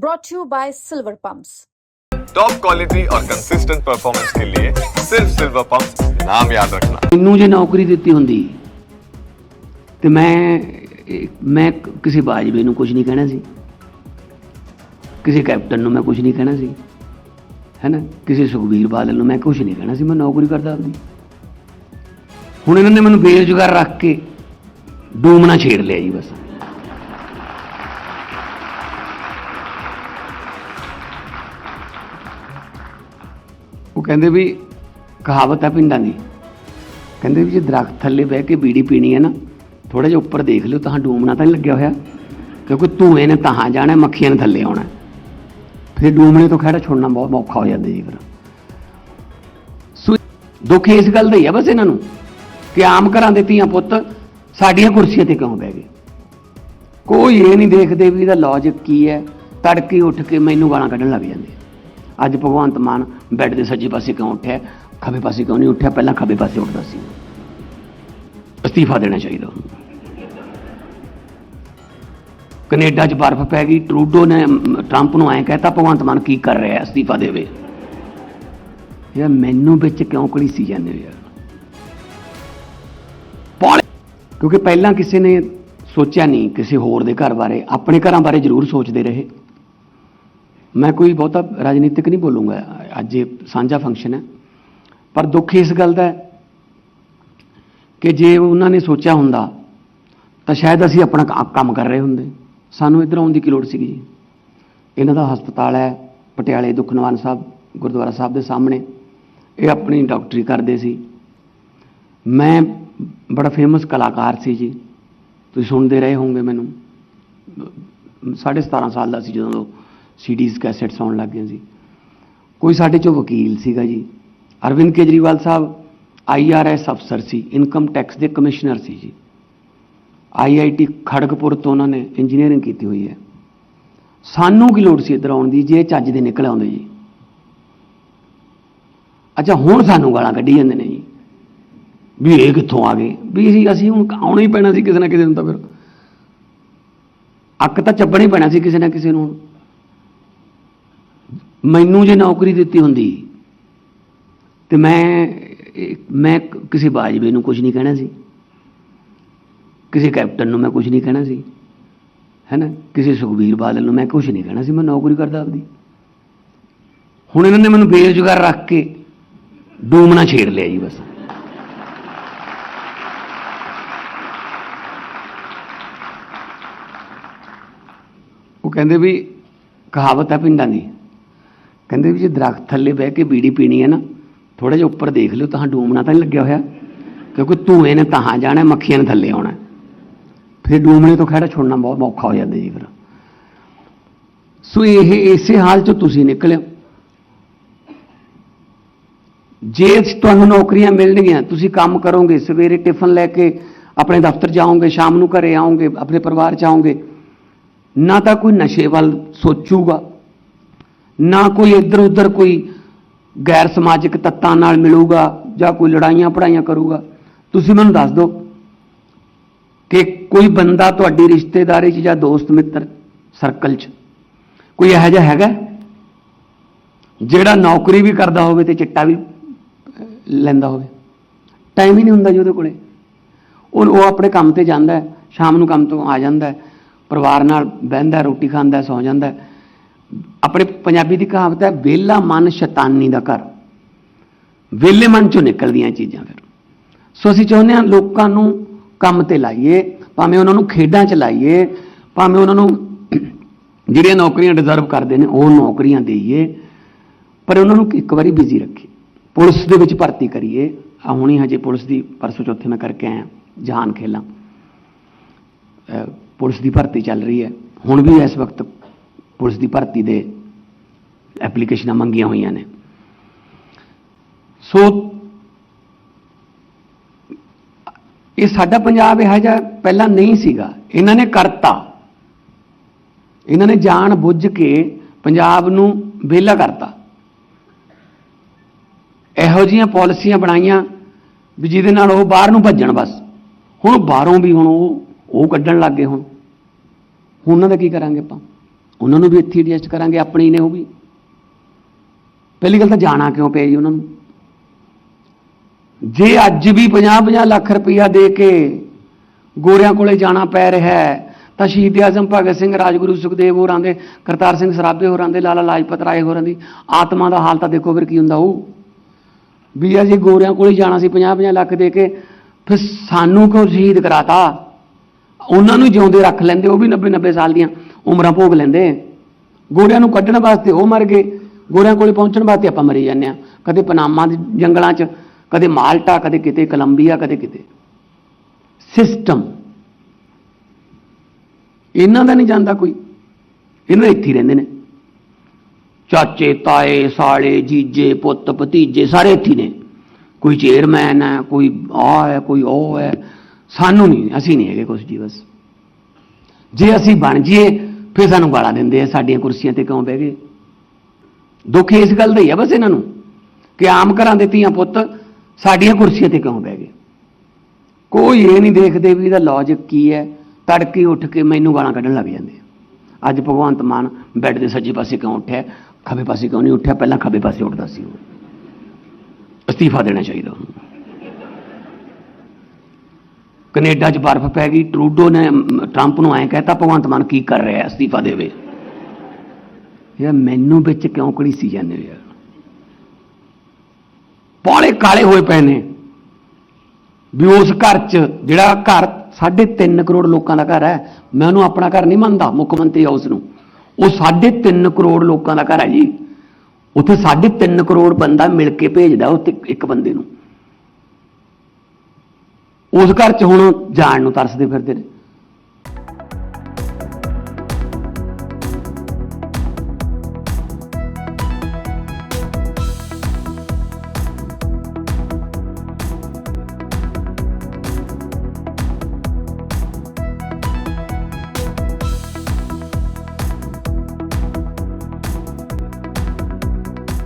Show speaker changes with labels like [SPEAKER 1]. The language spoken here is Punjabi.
[SPEAKER 1] brought to you by Silver Pumps.
[SPEAKER 2] Top quality और कंसिस्टेंट परफॉर्मेंस के लिए सिर्फ सिल्वर पंप नाम याद रखना
[SPEAKER 3] ਮੈਨੂੰ ਜੇ ਨੌਕਰੀ ਦਿੱਤੀ ਹੁੰਦੀ ਤੇ ਮੈਂ ਮੈਂ ਕਿਸੇ ਬਾਜਵੇ ਨੂੰ ਕੁਝ ਨਹੀਂ ਕਹਿਣਾ ਸੀ ਕਿਸੇ ਕੈਪਟਨ ਨੂੰ ਮੈਂ ਕੁਝ ਨਹੀਂ ਕਹਿਣਾ ਸੀ ਹੈਨਾ ਕਿਸੇ ਸੁਖਬੀਰ ਬਾਦਲ ਨੂੰ ਮੈਂ ਕੁਝ ਨਹੀਂ ਕਹਿਣਾ ਸੀ ਮੈਂ ਨੌਕਰੀ ਕਰਦਾ ਆਪਦੀ ਹੁਣ ਇਹਨਾਂ ਨੇ ਮੈਨੂੰ ਬੇਰੁਜ਼ਗਾਰ ਰੱਖ ਕੇ ਡੂਮਣਾ ਛੇੜ ਲਿਆ ਜੀ ਬਸ ਉਹ ਕਹਿੰਦੇ ਵੀ ਕਹਾਵਤ ਹੈ ਪਿੰਡਾਂ ਦੀ। ਕਹਿੰਦੇ ਵੀ ਜੇ ਦਰਖਤ ਥੱਲੇ ਬਹਿ ਕੇ ਬੀੜੀ ਪੀਣੀ ਹੈ ਨਾ ਥੋੜਾ ਜਿਹਾ ਉੱਪਰ ਦੇਖ ਲਿਓ, ਤਾਂ ਡੂਮਣਾ ਤਾਂ ਨਹੀਂ ਲੱਗਿਆ ਹੋਇਆ। ਕਿਉਂਕਿ ਧੂਏ ਨੇ ਤਾਂ ਜਾਣਾ, ਮੱਖੀਆਂ ਨੇ ਥੱਲੇ ਆਉਣਾ। ਫਿਰ ਡੂਮਣੇ ਤੋਂ ਖੜਾ ਛੋੜਨਾ ਬਹੁਤ ਔਖਾ ਹੋ ਜਾਂਦਾ ਜੀ ਫਿਰ। ਸੋ ਦੁੱਖ ਇਸ ਗੱਲ ਦਾ ਹੀ ਆ ਬਸ ਇਹਨਾਂ ਨੂੰ, ਕਿ ਆਮ ਘਰਾਂ ਦੇ ਧੀਆਂ ਪੁੱਤ ਸਾਡੀਆਂ ਕੁਰਸੀਆਂ ਤੇ ਕਿਉਂ ਬਹਿ ਗਏ? ਕੋਈ ਇਹ ਨਹੀਂ ਦੇਖਦੇ ਵੀ ਇਹਦਾ ਲੌਜਿਕ ਕੀ ਹੈ? ਤੜਕੇ ਉੱਠ ਕੇ ਮੈਨੂੰ ਗਾਲਾਂ ਕੱਢਣ ਲੱਗ ਜਾਂਦੇ ਅੱਜ ਭਗਵੰਤ ਮਾਨ ਬੈੱਡ ਦੇ ਸੱਜੇ ਪਾਸੇ ਕਿਉਂ ਉੱਠਿਆ? ਖੱਬੇ ਪਾਸੇ ਕਿਉਂ ਨਹੀਂ ਉੱਠਿਆ? ਪਹਿਲਾਂ ਖੱਬੇ ਪਾਸੇ ਉੱਠਦਾ ਸੀ। ਅਸਤੀਫਾ ਦੇਣਾ ਚਾਹੀਦਾ। ਉਹਨੂੰ ਕੈਨੇਡਾ 'ਚ ਬਰਫ਼ ਪੈ ਗਈ। ਟਰੂਡੋ ਨੇ ਟਰੰਪ ਨੂੰ ਐਂ ਕਹਿਤਾ, ਭਗਵੰਤ ਮਾਨ ਕੀ ਕਰ ਰਿਹਾ? ਅਸਤੀਫਾ ਦੇਵੇ। ਯਾਰ ਮੈਨੂੰ ਵਿੱਚ ਕਿਉਂ ਕਲੀਸੀ ਜਾਂਦੇ ਯਾਰ? ਕਿਉਂਕਿ ਪਹਿਲਾਂ ਕਿਸੇ ਨੇ ਸੋਚਿਆ ਨਹੀਂ ਕਿਸੇ ਹੋਰ ਦੇ ਘਰ ਬਾਰੇ। ਆਪਣੇ ਘਰਾਂ ਬਾਰੇ ਜ਼ਰੂਰ ਸੋਚਦੇ ਰਹੇ। ਮੈਂ ਕੋਈ ਬਹੁਤਾ ਰਾਜਨੀਤਿਕ ਨਹੀਂ ਬੋਲੂੰਗਾ। ਅੱਜ ਇਹ ਸਾਂਝਾ ਫੰਕਸ਼ਨ ਹੈ। ਪਰ ਦੁੱਖ ਇਸ ਗੱਲ ਦਾ ਹੈ ਕਿ ਜੇ ਉਹਨਾਂ ਨੇ ਸੋਚਿਆ ਹੁੰਦਾ, ਤਾਂ ਸ਼ਾਇਦ ਅਸੀਂ ਆਪਣਾ ਕੰਮ ਕਰ ਰਹੇ ਹੁੰਦੇ। ਸਾਨੂੰ ਇੱਧਰ ਆਉਣ ਦੀ ਕੀ ਲੋੜ ਸੀਗੀ ਜੀ। ਇਹਨਾਂ ਦਾ ਹਸਪਤਾਲ ਹੈ, ਪਟਿਆਲੇ ਦੁਖਨਵਾਨ ਸਾਹਿਬ, ਗੁਰਦੁਆਰਾ ਸਾਹਿਬ ਦੇ ਸਾਹਮਣੇ। ਇਹ ਆਪਣੀ ਡਾਕਟਰੀ ਕਰਦੇ ਸੀ। ਮੈਂ ਬੜਾ ਫੇਮਸ ਕਲਾਕਾਰ ਸੀ ਜੀ। ਤੁਸੀਂ ਸੁਣਦੇ ਰਹੇ ਹੋਵੋਗੇ ਮੈਨੂੰ। ਸਾਢੇ 17 ਸਾਲ ਦਾ ਸੀ ਜਦੋਂ ਸੀਡੀਜ਼ ਕੈਸੇਟਸ ਆਉਣ ਲੱਗ ਗਈਆਂ ਸੀ। ਕੋਈ ਸਾਡੇ ਚੋਂ ਵਕੀਲ ਸੀਗਾ ਜੀ। ਅਰਵਿੰਦ ਕੇਜਰੀਵਾਲ ਸਾਹਿਬ ਆਈਆਰਐਸ ਅਫਸਰ ਸੀ, ਇਨਕਮ ਟੈਕਸ ਦੇ ਕਮਿਸ਼ਨਰ ਸੀ ਜੀ। ਆਈਆਈਟੀ ਖੜਗਪੁਰ ਤੋਂ ਉਹਨਾਂ ਨੇ ਇੰਜੀਨੀਅਰਿੰਗ ਕੀਤੀ ਹੋਈ ਹੈ। ਸਾਨੂੰ ਕੀ ਲੋੜ ਸੀ ਇੱਧਰ ਆਉਣ ਦੀ, ਜੇ ਚੱਜ ਦੇ ਨਿਕਲ ਆਉਂਦੇ ਜੀ। ਅੱਛਾ, ਹੁਣ ਸਾਨੂੰ ਗਾਲਾਂ ਕੱਢੀ ਜਾਂਦੇ ਨੇ ਜੀ। ਵੀ ਇਹ ਕਿੱਥੋਂ ਆ ਗਏ? ਵੀ ਅਸੀਂ ਅਸੀਂ ਹੁਣ ਆਉਣਾ ਹੀ ਪੈਣਾ ਸੀ ਕਿਸੇ ਨਾ ਕਿਸੇ ਨੂੰ ਤਾਂ ਫਿਰ। ਅੱਕ ਤਾਂ ਚੱਬਣਾ ਹੀ ਪੈਣਾ ਸੀ ਕਿਸੇ ਨਾ ਕਿਸੇ ਨੂੰ ਮੈਨੂੰ ਜੇ ਨੌਕਰੀ ਦਿੱਤੀ ਹੁੰਦੀ ਤੇ ਮੈਂ ਮੈਂ ਕਿਸੇ ਬਾਜਵੇ ਨੂੰ ਕੁਝ ਨਹੀਂ ਕਹਿਣਾ ਸੀ। ਕਿਸੇ ਕੈਪਟਨ ਨੂੰ ਮੈਂ ਕੁਝ ਨਹੀਂ ਕਹਿਣਾ ਸੀ। ਹੈਨਾ? ਕਿਸੇ ਸੁਖਬੀਰ ਬਾਦਲ ਨੂੰ ਮੈਂ ਕੁਝ ਨਹੀਂ ਕਹਿਣਾ ਸੀ। ਮੈਂ ਨੌਕਰੀ ਕਰਦਾ ਆਪਦੀ। ਹੁਣ ਇਹਨਾਂ ਨੇ ਮੈਨੂੰ ਬੇਰੁਜ਼ਗਾਰ ਰੱਖ ਕੇ ਡੂਮਣਾ ਛੇੜ ਲਿਆ ਜੀ ਬਸ। ਉਹ ਕਹਿੰਦੇ ਵੀ ਕਹਾਵਤ ਹੈ ਪਿੰਡਾਂ ਦੀ। ਕਹਿੰਦੇ ਵੀ ਜੇ ਦਰਖਤ ਥੱਲੇ ਬਹਿ ਕੇ ਬੀੜੀ ਪੀਣੀ ਹੈ ਨਾ ਥੋੜਾ ਜਿਹਾ ਉੱਪਰ ਦੇਖ ਲਿਓ, ਤਾਂ ਡੂਮਣਾ ਤਾਂ ਨਹੀਂ ਲੱਗਿਆ ਹੋਇਆ। ਕਿਉਂਕਿ ਧੂਏ ਨੇ ਤਾਂ ਜਾਣਾ, ਮੱਖੀਆਂ ਨੇ ਥੱਲੇ ਆਉਣਾ। ਫਿਰ ਡੂਮਣੇ ਤੋਂ ਖੜਾ ਛੋੜਨਾ ਬਹੁਤ ਔਖਾ ਹੋ ਜਾਂਦਾ ਜੀ ਫਿਰ। ਸੋ ਇਹ ਇਸੇ ਹਾਲ ਚੋਂ ਤੁਸੀਂ ਨਿਕਲਿਓ ਜੇ ਤੁਹਾਨੂੰ ਨੌਕਰੀਆਂ ਮਿਲਣਗੀਆਂ, ਤੁਸੀਂ ਕੰਮ ਕਰੋਗੇ, ਸਵੇਰੇ ਟਿਫਨ ਲੈ ਕੇ ਆਪਣੇ ਦਫ਼ਤਰ ਜਾਓਗੇ, ਸ਼ਾਮ ਨੂੰ ਘਰੇ ਆਓਗੇ, ਆਪਣੇ ਪਰਿਵਾਰ ਚ ਆਓਗੇ, ਨਾ ਤਾਂ ਕੋਈ ਨਸ਼ੇ ਵੱਲ ਸੋਚੂਗਾ। ਨਾ ਕੋਈ ਇੱਧਰ ਉੱਧਰ ਕੋਈ ਗੈਰ ਸਮਾਜਿਕ ਤੱਤਾਂ ਨਾਲ ਮਿਲੂਗਾ ਜਾਂ ਕੋਈ ਲੜਾਈਆਂ ਪੜਾਈਆਂ ਕਰੂਗਾ। ਤੁਸੀਂ ਮੈਨੂੰ ਦੱਸ ਦਿਓ ਕਿ ਕੋਈ ਬੰਦਾ ਤੁਹਾਡੀ ਰਿਸ਼ਤੇਦਾਰੀ 'ਚ ਜਾਂ ਦੋਸਤ ਮਿੱਤਰ ਸਰਕਲ 'ਚ ਕੋਈ ਇਹੋ ਜਿਹਾ ਹੈਗਾ? ਜਿਹੜਾ ਨੌਕਰੀ ਵੀ ਕਰਦਾ ਹੋਵੇ ਤੇ ਚਿੱਟਾ ਵੀ ਲੈਂਦਾ ਹੋਵੇ। ਟਾਈਮ ਹੀ ਨਹੀਂ ਹੁੰਦਾ ਜੀ ਉਹਦੇ ਕੋਲੇ। ਉਹ ਉਹ ਆਪਣੇ ਕੰਮ ਤੇ ਜਾਂਦਾ ਹੈ ਸ਼ਾਮ ਨੂੰ ਕੰਮ ਤੋਂ ਆ ਜਾਂਦਾ ਹੈ ਪਰਿਵਾਰ ਨਾਲ ਬਹਿੰਦਾ ਰੋਟੀ ਖਾਂਦਾ ਹੈ, ਸੌ ਜਾਂਦਾ ਹੈ। ਆਪਣੇ ਪੰਜਾਬੀ ਦੀ ਕਹਾਵਤ ਹੈ, ਵਿਹਲਾ ਮਨ ਸ਼ੈਤਾਨੀ ਦਾ ਘਰ। ਵਿਹਲੇ ਮਨ ਚੋਂ ਨਿਕਲਦੀਆਂ ਚੀਜ਼ਾਂ ਫਿਰ। ਸੋ ਅਸੀਂ ਚਾਹੁੰਦੇ ਹਾਂ ਲੋਕਾਂ ਨੂੰ ਕੰਮ ਤੇ ਲਾਈਏ, ਭਾਵੇਂ ਉਹਨਾਂ ਨੂੰ ਖੇਡਾਂ ਚ ਲਾਈਏ, ਭਾਵੇਂ ਉਹਨਾਂ ਨੂੰ ਜਿਹੜੀਆਂ ਨੌਕਰੀਆਂ ਡਿਜ਼ਰਵ ਕਰਦੇ ਨੇ, ਉਹ ਨੌਕਰੀਆਂ ਦੇਈਏ, ਪਰ ਉਹਨਾਂ ਨੂੰ ਇੱਕ ਵਾਰੀ ਬਿਜ਼ੀ ਰੱਖੀਏ। ਪੁਲਿਸ ਦੇ ਵਿੱਚ ਭਰਤੀ ਕਰੀਏ। ਆ ਹੁਣੀ ਹਜੇ ਪੁਲਿਸ ਦੀ ਪਰਸੋਂ ਚੌਥੇ ਮੈਂ ਕਰਕੇ ਆਇਆ, ਜਹਾਨ ਖੇਲਾਂ। ਪੁਲਿਸ ਦੀ ਭਰਤੀ ਚੱਲ ਰਹੀ ਹੈ। ਹੁਣ ਵੀ ਇਸ ਵਕਤ ਪੁਲਿਸ ਦੀ ਭਰਤੀ ਦੇ ਐਪਲੀਕੇਸ਼ਨਾਂ ਮੰਗੀਆਂ ਹੋਈਆਂ ਨੇ। ਸੋ, ਇਹ ਸਾਡਾ ਪੰਜਾਬ ਇਹੋ ਜਿਹਾ ਪਹਿਲਾਂ ਨਹੀਂ ਸੀਗਾ। ਇਹਨਾਂ ਨੇ ਕਰਤਾ। ਇਹਨਾਂ ਨੇ ਜਾਣ ਬੁੱਝ ਕੇ ਪੰਜਾਬ ਨੂੰ ਵਿਹਲਾ ਕਰਤਾ। ਇਹੋ ਜੀਆਂ ਪਾਲਿਸੀਆਂ ਬਣਾਈਆਂ ਵੀ ਜਿਹਦੇ ਨਾਲ ਉਹ ਬਾਹਰ ਨੂੰ ਭੱਜਣ ਬਸ। ਹੁਣ ਬਾਹਰੋਂ ਵੀ ਹੁਣ ਉਹ ਉਹ ਕੱਢਣ ਲੱਗ ਗਏ ਹੁਣ। ਹੁਣ ਉਹਨਾਂ ਦਾ ਕੀ ਕਰਾਂਗੇ ਆਪਾਂ? ਉਹਨਾਂ ਨੂੰ ਵੀ ਇੱਥੇ ਐਡਜਸਟ ਕਰਾਂਗੇ, ਆਪਣੀ ਨੇ ਉਹ ਵੀ। ਪਹਿਲੀ ਗੱਲ ਤਾਂ ਜਾਣਾ ਕਿਉਂ ਪਿਆ ਜੀ ਉਹਨਾਂ ਨੂੰ? ਜੇ ਅੱਜ ਵੀ 50-50 ਲੱਖ ਰੁਪਈਆ ਦੇ ਕੇ ਗੋਰਿਆਂ ਕੋਲੇ ਜਾਣਾ ਪੈ ਰਿਹਾ ਹੈ, ਤਾਂ ਸ਼ਹੀਦ ਆਜ਼ਮ ਭਗਤ ਸਿੰਘ, ਰਾਜਗੁਰੂ ਸੁਖਦੇਵ ਹੋਰਾਂ ਦੇ, ਕਰਤਾਰ ਸਿੰਘ ਸਰਾਭੇ ਹੋਰਾਂ ਦੇ, ਲਾਲਾ ਲਾਜਪਤ ਰਾਏ ਹੋਰਾਂ ਦੀ ਆਤਮਾ ਦਾ ਹਾਲ ਤਾਂ ਦੇਖੋ ਫਿਰ ਕੀ ਹੁੰਦਾ ਉਹ। ਵੀ ਅਸੀਂ ਗੋਰਿਆਂ ਕੋਲੇ ਜਾਣਾ ਸੀ 50-50 ਲੱਖ ਦੇ ਕੇ, ਫਿਰ ਸਾਨੂੰ ਕਿਉਂ ਸ਼ਹੀਦ ਕਰਾਤਾ? ਉਹਨਾਂ ਨੂੰ ਜਿਉਂਦੇ ਰੱਖ ਲੈਂਦੇ, ਉਹ ਵੀ 90-90 ਸਾਲ ਦੀਆਂ। ਉਮਰਾਂ ਭੋਗ ਲੈਂਦੇ ਗੋਰਿਆਂ ਨੂੰ ਕੱਢਣ ਵਾਸਤੇ ਉਹ ਮਰ ਗਏ। ਗੋਰਿਆਂ ਕੋਲੇ ਪਹੁੰਚਣ ਵਾਸਤੇ ਆਪਾਂ ਮਰੀ ਜਾਂਦੇ ਆ ਕਦੇ ਪਨਾਮਾ ਦੇ ਜੰਗਲਾਂ 'ਚ, ਕਦੇ ਮਾਲਟਾ, ਕਦੇ ਕਿਤੇ ਕੋਲੰਬੀਆ, ਕਦੇ ਕਿਤੇ। ਸਿਸਟਮ ਇਹਨਾਂ ਦਾ ਨਹੀਂ ਜਾਂਦਾ ਕੋਈ। ਇਹਨਾਂ ਇੱਥੇ ਹੀ ਰਹਿੰਦੇ ਨੇ। ਚਾਚੇ, ਤਾਏ, ਸਾਲੇ, ਜੀਜੇ, ਪੁੱਤ, ਭਤੀਜੇ ਸਾਰੇ ਇੱਥੇ ਨੇ। ਕੋਈ ਚੇਅਰਮੈਨ ਹੈ, ਕੋਈ ਆ ਹੈ, ਕੋਈ ਉਹ ਹੈ। ਸਾਨੂੰ ਨਹੀਂ, ਅਸੀਂ ਨਹੀਂ ਹੈਗੇ ਕੁਛ ਜੀ ਬਸ। ਜੇ ਅਸੀਂ ਬਣ ਜਾਈਏ ਫਿਰ ਸਾਨੂੰ ਗਾਲਾਂ ਦਿੰਦੇ ਆ, ਸਾਡੀਆਂ ਕੁਰਸੀਆਂ ਤੇ ਕਿਉਂ ਬਹਿ ਗਏ? ਦੁੱਖ ਇਸ ਗੱਲ ਦਾ ਹੀ ਆ ਬਸ ਇਹਨਾਂ ਨੂੰ ਕਿ ਆਮ ਘਰਾਂ ਦੇ ਧੀਆਂ ਪੁੱਤ ਸਾਡੀਆਂ ਕੁਰਸੀਆਂ ਤੇ ਕਿਉਂ ਬਹਿ ਗਏ? ਕੋਈ ਇਹ ਨਹੀਂ ਦੇਖਦੇ ਵੀ ਇਹਦਾ ਲੌਜਿਕ ਕੀ ਹੈ? ਤੜਕੇ ਉੱਠ ਕੇ ਮੈਨੂੰ ਗਾਲਾਂ ਕੱਢਣ ਲੱਗ ਜਾਂਦੇ ਅੱਜ ਭਗਵੰਤ ਮਾਨ ਬੈੱਡ ਦੇ ਸੱਜੇ ਪਾਸੇ ਕਿਉਂ ਉੱਠਿਆ? ਖੱਬੇ ਪਾਸੇ ਕਿਉਂ ਨਹੀਂ ਉੱਠਿਆ? ਪਹਿਲਾਂ ਖੱਬੇ ਪਾਸੇ ਉੱਠਦਾ ਸੀ ਉਹ। ਅਸਤੀਫਾ ਦੇਣਾ ਚਾਹੀਦਾ ਉਹਨੂੰ। ਕੈਨੇਡਾ 'ਚ ਬਰਫ਼ ਪੈ ਗਈ, ਟਰੂਡੋ ਨੇ ਟਰੰਪ ਨੂੰ ਐਂ ਕਹਿਤਾ, ਭਗਵੰਤ ਮਾਨ ਕੀ ਕਰ ਰਿਹਾ ਅਸਤੀਫਾ ਦੇਵੇ। ਯਾਰ ਮੈਨੂੰ ਵਿੱਚ ਕਿਉਂ ਘੜੀਸੀ ਜਾਂਦੇ ਹੋ ਯਾਰ? ਪੌਲੇ ਕਾਲੇ ਹੋਏ ਪਏ ਨੇ। ਵੀ ਉਸ ਘਰ 'ਚ ਜਿਹੜਾ ਘਰ 3.5 ਕਰੋੜ ਲੋਕਾਂ ਦਾ ਘਰ ਹੈ, ਮੈਂ ਉਹਨੂੰ ਆਪਣਾ ਘਰ ਨਹੀਂ ਮੰਨਦਾ, ਮੁੱਖ ਮੰਤਰੀ ਹਾਊਸ ਨੂੰ। ਉਹ 3.5 ਕਰੋੜ ਲੋਕਾਂ ਦਾ ਘਰ ਹੈ ਜੀ। ਉੱਥੇ 3.5 ਕਰੋੜ ਬੰਦਾ ਮਿਲ ਕੇ ਭੇਜਦਾ ਉੱਥੇ ਇੱਕ ਬੰਦੇ ਨੂੰ। ਉਸ ਘਰ 'ਚ ਹੁਣ ਜਾਣ ਨੂੰ ਤਰਸਦੇ ਫਿਰਦੇ ਨੇ।